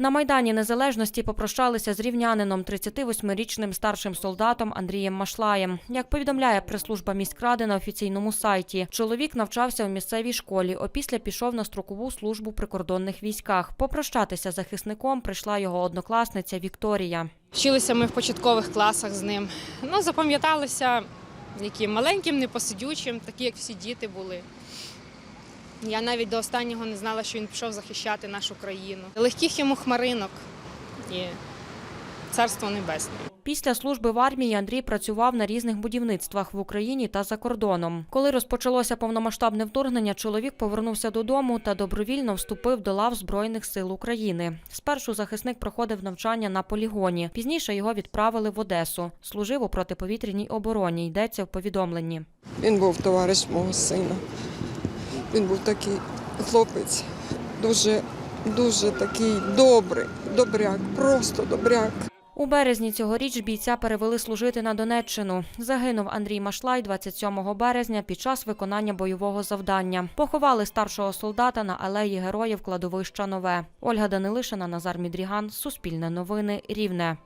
На Майдані Незалежності попрощалися з рівнянином 38-річним старшим солдатом Андрієм Машлаєм. Як повідомляє прес-служба міськради на офіційному сайті, чоловік навчався у місцевій школі. Опісля пішов на строкову службу в прикордонних військах. Попрощатися захисником прийшла його однокласниця Вікторія. Вчилися ми в початкових класах з ним. Ну, запам'яталися яким маленьким, непосидючим, такі, як всі діти були. Я навіть до останнього не знала, що він пішов захищати нашу країну. Легких йому хмаринок і царство небесне. Після служби в армії Андрій працював на різних будівництвах в Україні та за кордоном. Коли розпочалося повномасштабне вторгнення, чоловік повернувся додому та добровільно вступив до лав Збройних сил України. Спершу захисник проходив навчання на полігоні. Пізніше його відправили в Одесу. Служив у протиповітряній обороні. Йдеться в повідомленні. Він був товариш мого сина. Він був такий хлопець, дуже, дуже такий добрий, добряк, просто добряк. У березні цьогоріч бійця перевели служити на Донеччину. Загинув Андрій Машлай 27 березня під час виконання бойового завдання. Поховали старшого солдата на алеї героїв кладовища Нове. Ольга Данилишина, Назар Мідріган, Суспільне новини, Рівне.